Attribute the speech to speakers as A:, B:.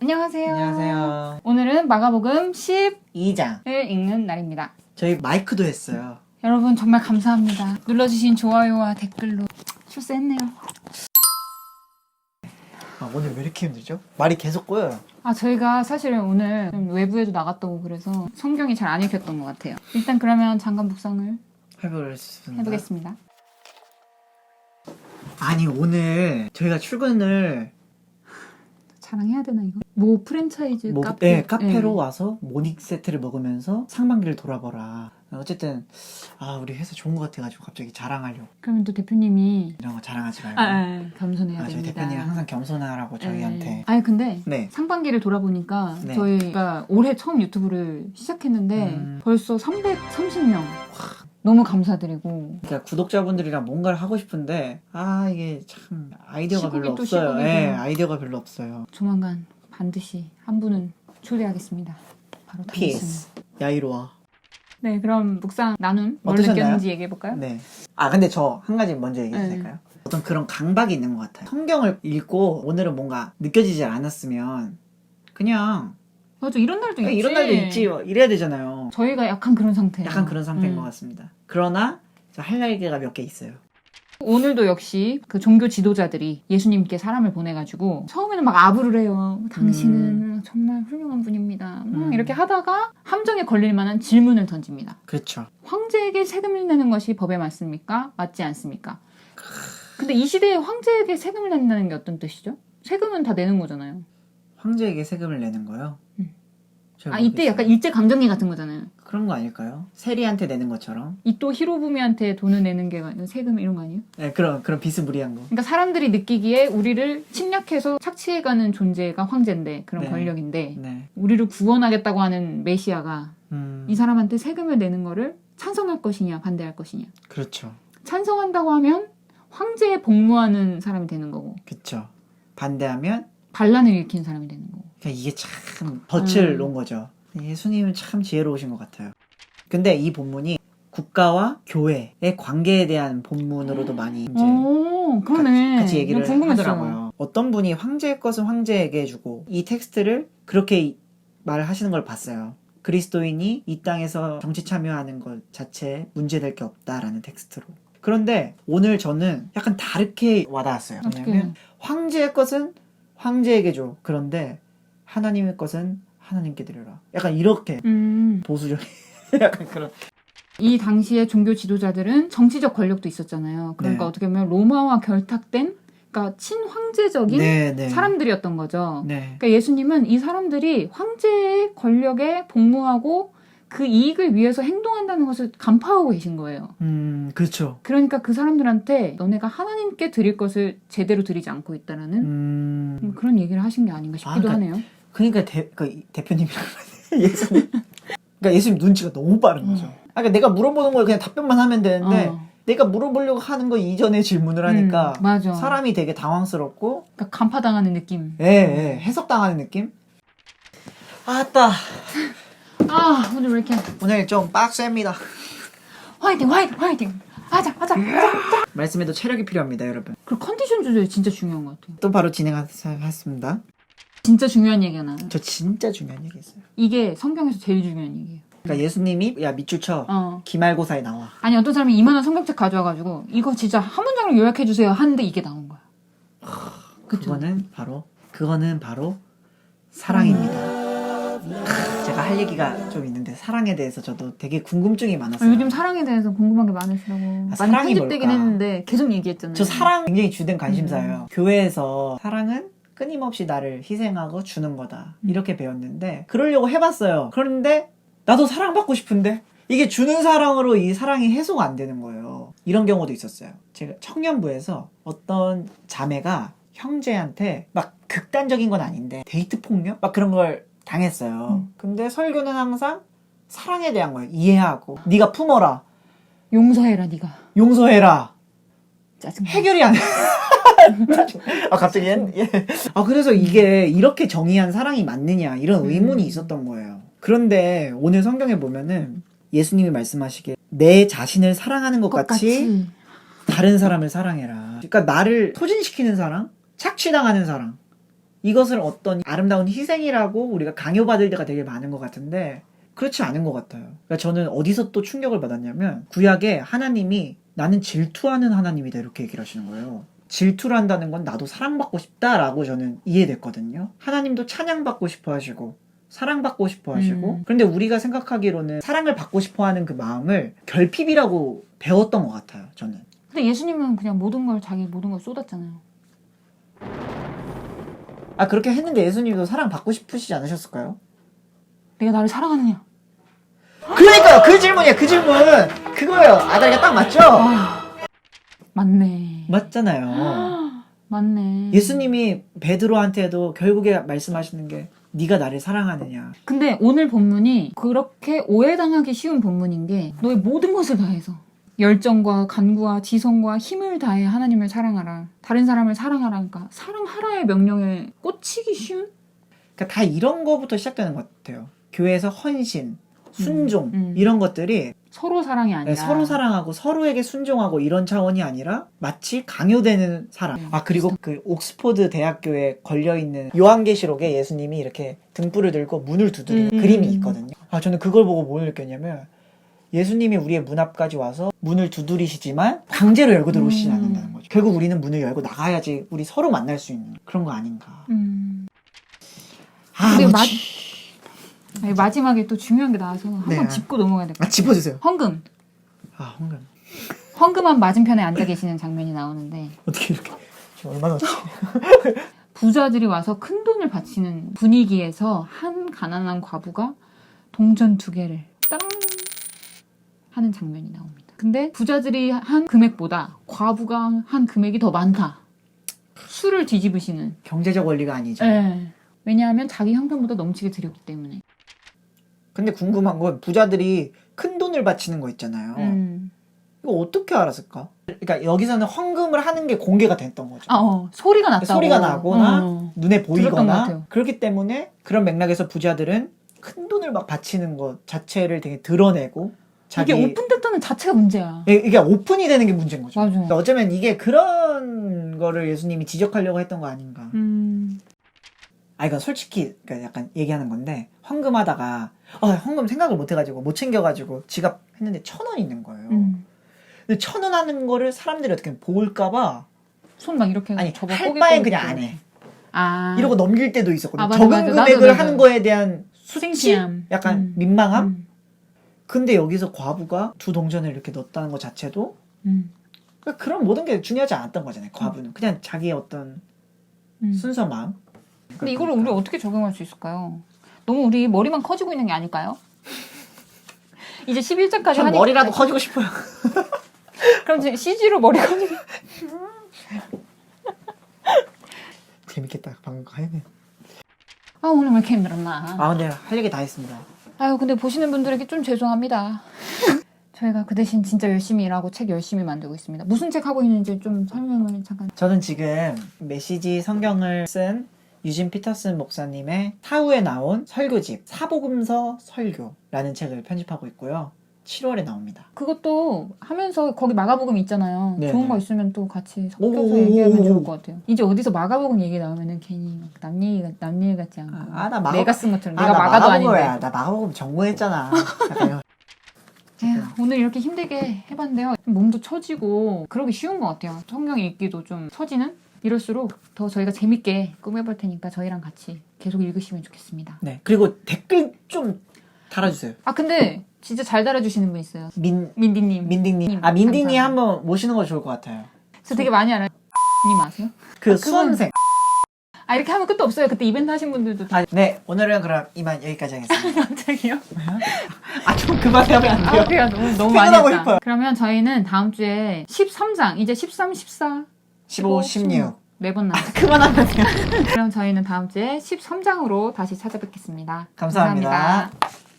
A: 안녕하세요.
B: 안녕하세요.
A: 오늘은 마가복음 10을
B: 2장.
A: 읽는 날입니다.
B: 저희 마이크도 했어요.
A: 여러분 정말 감사합니다. 눌러주신 좋아요와 댓글로 출세했네요.
B: 아, 오늘 왜 이렇게 힘들죠? 말이 계속 꼬여요.
A: 아 저희가 사실은 오늘 좀 외부에도 나갔다 고 그래서 성경이 잘 안 읽혔던 것 같아요. 일단 그러면 잠깐 묵상을
B: 해보겠습니다.
A: 해보겠습니다.
B: 아니 오늘 저희가 출근을
A: 자랑해야 되나 이거? 모 프랜차이즈
B: 뭐,
A: 카페
B: 네, 카페로
A: 네.
B: 와서 모닝 세트를 먹으면서 상반기를 돌아보라. 어쨌든 아 우리 회사 좋은 것 같아가지고 갑자기 자랑하려고
A: 그러면 또 대표님이
B: 이런 거 자랑하지 말고.
A: 아, 아, 겸손해야
B: 아, 저희
A: 됩니다.
B: 대표님 항상 겸손하라고 저희한테.
A: 네. 아니 근데
B: 네.
A: 상반기를 돌아보니까
B: 네.
A: 저희가 올해 처음 유튜브를 시작했는데
B: 음.
A: 벌써 330명 너무 감사드리고
B: 그러니까 구독자분들이랑 뭔가를 하고 싶은데 아 이게 참 아이디어가
A: 시국이
B: 별로
A: 또
B: 없어요. 네, 아이디어가 별로 없어요.
A: 조만간 반드시 한 분은 초대하겠습니다. 바로.
B: PS. 야이로와.
A: 네, 그럼 묵상 나눔 뭘
B: 어떠셨나요?
A: 느꼈는지 얘기해 볼까요?
B: 네. 아 근데 저 한 가지 먼저 얘기해도
A: 네.
B: 될까요? 어떤 그런 강박이 있는 것 같아요. 성경을 읽고 오늘은 뭔가 느껴지지 않았으면 그냥
A: 맞아, 이런 날도
B: 그냥
A: 있지.
B: 이런 날도 있지 뭐 이래야 되잖아요.
A: 저희가 약간 그런 상태예요.
B: 약간 그런 상태인
A: 음.
B: 것 같습니다. 그러나 저할 얘기가 몇 개 있어요.
A: 오늘도 역시 그 종교 지도자들이 예수님께 사람을 보내가지고 처음에는 막 아부를 해요. 당신은 정말 훌륭한 분입니다. 막
B: 음.
A: 이렇게 하다가 함정에 걸릴 만한 질문을 던집니다.
B: 그렇죠.
A: 황제에게 세금을 내는 것이 법에 맞습니까? 맞지 않습니까? 근데 이 시대에 황제에게 세금을 낸다는 게 어떤 뜻이죠? 세금은 다 내는 거잖아요.
B: 황제에게 세금을 내는 거요.
A: 아 이때. 약간 일제 강점기 같은 거잖아요.
B: 그런 거 아닐까요? 세리한테 내는 것처럼.
A: 이 또 히로부미한테 돈을 내는 게 세금 이런 거 아니에요?
B: 네, 그런 그런 비스무리한 거.
A: 그러니까 사람들이 느끼기에 우리를 침략해서 착취해가는 존재가 황제인데 그런
B: 네.
A: 권력인데
B: 네.
A: 우리를 구원하겠다고 하는 메시아가
B: 음.
A: 이 사람한테 세금을 내는 거를 찬성할 것이냐 반대할 것이냐
B: 그렇죠.
A: 찬성한다고 하면 황제에 복무하는 사람이 되는 거고
B: 그렇죠. 반대하면
A: 반란을 일으킨 사람이 되는 거고
B: 그러니까 이게 참 덫을
A: 음.
B: 놓은 거죠. 예수님은 참 지혜로우신 것 같아요. 근데 이 본문이 국가와 교회의 관계에 대한 본문으로도 많이 이제
A: 오 그러네
B: 같이, 같이 얘기를
A: 이거 궁금했어.
B: 하더라고요. 어떤 분이 황제의 것은 황제에게 주고 이 텍스트를 그렇게 이- 말을 하시는 걸 봤어요. 그리스도인이 이 땅에서 정치 참여하는 것 자체에 문제될 게 없다라는 텍스트로. 그런데 오늘 저는 약간 다르게 와닿았어요. 왜냐면 황제의 것은 황제에게 줘. 그런데 하나님의 것은 하나님께 드려라. 약간 이렇게
A: 음,
B: 보수적인 약간 그런.
A: 이 당시의 종교 지도자들은 정치적 권력도 있었잖아요 그러니까
B: 네.
A: 어떻게 보면 로마와 결탁된 그러니까 친황제적인
B: 네, 네.
A: 사람들이었던 거죠
B: 네.
A: 그러니까 예수님은 이 사람들이 황제의 권력에 복무하고 그 이익을 위해서 행동한다는 것을 간파하고 계신 거예요.
B: 음, 그렇죠.
A: 그러니까 그 사람들한테 너네가 하나님께 드릴 것을 제대로 드리지 않고 있다라는
B: 음.
A: 뭐 그런 얘기를 하신 게 아닌가 싶기도
B: 아, 그러니까
A: 하네요.
B: 그러니까 대, 그러니까 이 대표님이랑 예수님. 그러니까 예수님 눈치가 너무 빠른 거죠. 아, 그러니까 내가 물어보는 걸 그냥 답변만 하면 되는데
A: 어.
B: 내가 물어보려고 하는 거 이전에 질문을 하니까
A: 음, 맞아.
B: 사람이 되게 당황스럽고
A: 그러니까 간파당하는 느낌.
B: 예, 예, 해석당하는 느낌? 아따
A: 아 오늘 왜 이렇게
B: 오늘 좀 빡셉니다.
A: 화이팅 화이팅 화이팅 하자 하자 하자.
B: 말씀에도 체력이 필요합니다, 여러분.
A: 그리고 컨디션 조절이 진짜 중요한 것 같아요.
B: 또 바로 진행하겠습니다.
A: 진짜 중요한 얘기 하나.
B: 저 진짜 중요한 얘기 있어요.
A: 이게 성경에서 제일 중요한 얘기예요.
B: 그러니까 예수님이 야 밑줄 쳐
A: 어.
B: 기말고사에 나와.
A: 아니 어떤 사람이 이만한 성경책 가져와가지고 이거 진짜 한 문장을 요약해 주세요 하는데 이게 나온 거야. 그쵸?
B: 그거는 바로 그거는 바로 사랑입니다. 크, 제가 할 얘기가 좀 있는데 사랑에 대해서 저도 되게 궁금증이
A: 아,
B: 많았어요.
A: 요즘 사랑에 대해서 궁금한 게 많으시다고 많이
B: 사랑이
A: 편집되긴
B: 뭘까?
A: 했는데 계속 얘기했잖아요.
B: 저 사랑 굉장히 주된
A: 음.
B: 관심사예요. 교회에서 사랑은 끊임없이 나를 희생하고 주는 거다.
A: 음.
B: 이렇게 배웠는데 그러려고 해봤어요. 그런데 나도 사랑받고 싶은데 이게 주는 사랑으로 이 사랑이 해소가 안 되는 거예요. 이런 경우도 있었어요. 제가 청년부에서 어떤 자매가 형제한테 막 극단적인 건 아닌데 데이트 폭력 막 그런 걸 당했어요.
A: 음.
B: 근데 설교는 항상 사랑에 대한 거예요. 이해하고 네가 품어라.
A: 용서해라 네가
B: 용서해라.
A: 짜증.
B: 해결이 안 돼. 아 갑자기 옛, 예. 아 그래서 이게 이렇게 정의한 사랑이 맞느냐 이런 의문이
A: 음.
B: 있었던 거예요. 그런데 오늘 성경에 보면은 예수님이 말씀하시기에 내 자신을 사랑하는 것 같이 다른 사람을 사랑해라. 그러니까 나를 소진시키는 사랑, 착취당하는 사랑 이것을 어떤 아름다운 희생이라고 우리가 강요받을 때가 되게 많은 것 같은데 그렇지 않은 것 같아요. 그러니까 저는 어디서 또 충격을 받았냐면 구약에 하나님이 나는 질투하는 하나님이다 이렇게 얘기를 하시는 거예요. 질투를 한다는 건 나도 사랑받고 싶다라고 저는 이해됐거든요. 하나님도 찬양받고 싶어 하시고 사랑받고 싶어 하시고
A: 음.
B: 그런데 우리가 생각하기로는 사랑을 받고 싶어 하는 그 마음을 결핍이라고 배웠던 것 같아요. 저는.
A: 근데 예수님은 그냥 모든 걸 자기 모든 걸 쏟았잖아요.
B: 아 그렇게 했는데 예수님도 사랑 받고 싶으시지 않으셨을까요?
A: 내가 나를 사랑하느냐?
B: 그러니까요 그 질문이야 그 질문 그거예요 아다리가 딱 맞죠?
A: 아, 맞네.
B: 맞잖아요
A: 맞네.
B: 예수님이 베드로한테도 결국에 말씀하시는 게 네가 나를 사랑하느냐
A: 근데 오늘 본문이 그렇게 오해당하기 쉬운 본문인 게 너의 모든 것을 다해서 열정과 간구와 지성과 힘을 다해 하나님을 사랑하라. 다른 사람을 사랑하라니까 사랑하라의 명령에 꽂히기 쉬운?
B: 그러니까 다 이런 거부터 시작되는 것 같아요 교회에서 헌신 순종
A: 음.
B: 이런 것들이
A: 서로 사랑이 아니라
B: 네, 서로 사랑하고 서로에게 순종하고 이런 차원이 아니라 마치 강요되는 사랑.
A: 음.
B: 아 그리고 그 옥스포드 대학교에 걸려 있는 요한계시록에 예수님이 이렇게 등불을 들고 문을 두드리는
A: 음.
B: 그림이 있거든요. 아 저는 그걸 보고 뭘 느꼈냐면 예수님이 우리의 문 앞까지 와서 문을 두드리시지만 강제로 열고 들어오시지
A: 음.
B: 않는다는 거죠. 결국 우리는 문을 열고 나가야지 우리 서로 만날 수 있는 그런 거 아닌가.
A: 음.
B: 아,
A: 근데
B: 뭐
A: 마-
B: 지-
A: 아니, 마지막에 또 중요한 게 나와서 한번
B: 네.
A: 짚고 넘어가야 될 것
B: 아
A: 같아요.
B: 짚어주세요.
A: 헌금.
B: 아 황금
A: 헌금한 맞은편에 앉아 계시는 장면이 나오는데
B: 어떻게 이렇게 지금 얼마나 어떻게
A: 부자들이 와서 큰 돈을 바치는 분위기에서 한 가난한 과부가 동전 두 개를 따랑 하는 장면이 나옵니다. 근데 부자들이 한 금액보다 과부가 한 금액이 더 많다. 술을 뒤집으시는.
B: 경제적 원리가 아니죠.
A: 예. 왜냐하면 자기 형편보다 넘치게 드렸기 때문에.
B: 근데 궁금한 건 부자들이 큰 돈을 바치는 거 있잖아요.
A: 음.
B: 이거 어떻게 알았을까? 그러니까 여기서는 헌금을 하는 게 공개가 됐던 거죠.
A: 아, 어. 소리가 났다고.
B: 소리가 나거나
A: 어.
B: 눈에 보이거나. 그렇기 때문에 그런 맥락에서 부자들은 큰 돈을 막 바치는 것 자체를 되게 드러내고 자기
A: 이게 오픈됐다는 자체가 문제야.
B: 이- 이게 오픈이 되는 게 문제인 거죠.
A: 맞아.
B: 그러니까 어쩌면 이게 그런 거를 예수님이 지적하려고 했던 거 아닌가.
A: 음.
B: 아, 이거 솔직히 그러니까 약간 얘기하는 건데 헌금하다가 아, 헌금 생각을 못 해가지고 못 챙겨가지고 지갑 했는데 천 원 있는 거예요.
A: 음.
B: 근데 천 원 하는 거를 사람들이 어떻게 볼까봐
A: 손 막 이렇게
B: 아니
A: 접어
B: 할
A: 꼬깃
B: 바엔 그냥. 안 해.
A: 아.
B: 이러고 넘길 때도 있었거든요.
A: 아, 맞아,
B: 적은
A: 맞아. 나도
B: 금액을
A: 맞아.
B: 하는 거에 대한 수치,
A: 창피함.
B: 약간
A: 음.
B: 민망함.
A: 음.
B: 근데 여기서 과부가 두 동전을 이렇게 넣었다는 것 자체도
A: 음.
B: 그러니까 그런 모든 게 중요하지 않았던 거잖아요. 과부는 그냥 자기의 어떤
A: 음.
B: 순서 마음.
A: 근데 이거를 우리 어떻게 적용할 수 있을까요? 너무 우리 머리만 커지고 있는 게 아닐까요? 이제 11자까지
B: 전
A: 하니까
B: 머리라도 커지고 싶어요.
A: 그럼 지금 CG로 머리 커지고
B: 재밌겠다. 방금 거 해네.
A: 아 오늘 왜 이렇게 힘들었나
B: 아 근데 할 얘기 다 했습니다.
A: 아유 근데 보시는 분들에게 좀 죄송합니다 저희가 그 대신 진짜 열심히 일하고 책 열심히 만들고 있습니다 무슨 책 하고 있는지 좀 설명을 잠깐
B: 저는 지금 메시지 성경을 쓴 유진 피터슨 목사님의 사후에 나온 설교집 사복음서 설교라는 책을 편집하고 있고요. 7월에 나옵니다.
A: 그것도 하면서 거기 마가복음 있잖아요
B: 네,
A: 좋은
B: 네.
A: 거 있으면 또 같이 섞여서. 얘기하면 좋을 것 같아요 이제 어디서 마가복음 얘기 나오면은 괜히 막남 얘기, 남 얘기 같지 않고
B: 아, 나 마가-
A: 내가 쓴 것처럼
B: 아,
A: 내가
B: 나
A: 마가도. 아닌데
B: 나 마가복음 전공했잖아.
A: 에휴, 오늘 이렇게 힘들게 해봤는데요. 몸도 처지고 그러기 쉬운 것 같아요. 성경 읽기도 좀 처지는 이럴수록 더 저희가 재밌게 꾸며볼 테니까 저희랑 같이 계속 읽으시면 좋겠습니다.
B: 네. 그리고 댓글 좀 달아주세요.
A: 아 근데 진짜 잘 달아주시는 분 있어요.
B: 민
A: 민디님.
B: 민딩님. 아 민딩님
A: 감사합니다.
B: 한번 모시는 거 좋을 것 같아요.
A: 저 되게 많이 알아요. 님 아세요?
B: 그
A: 그건-
B: 수험생.
A: 아 이렇게 하면 끝도 없어요. 그때 이벤트 하신 분들도 다
B: 아, 네. 오늘은 그럼 이만 여기까지 하겠습니다.
A: 갑자기요.
B: 아 좀 그만하면
A: 안아
B: 돼요?
A: 그래요. 너무 너무 많이
B: 퇴근하고
A: 했다.
B: 싶어요.
A: 그러면 저희는 다음 주에 13장 이제 13, 14,
B: 15, 16.
A: 네번 남.
B: 그만하면 돼요.
A: 그럼 저희는 다음 주에 13장으로 다시 찾아뵙겠습니다
B: 감사합니다.
A: 감사합니다.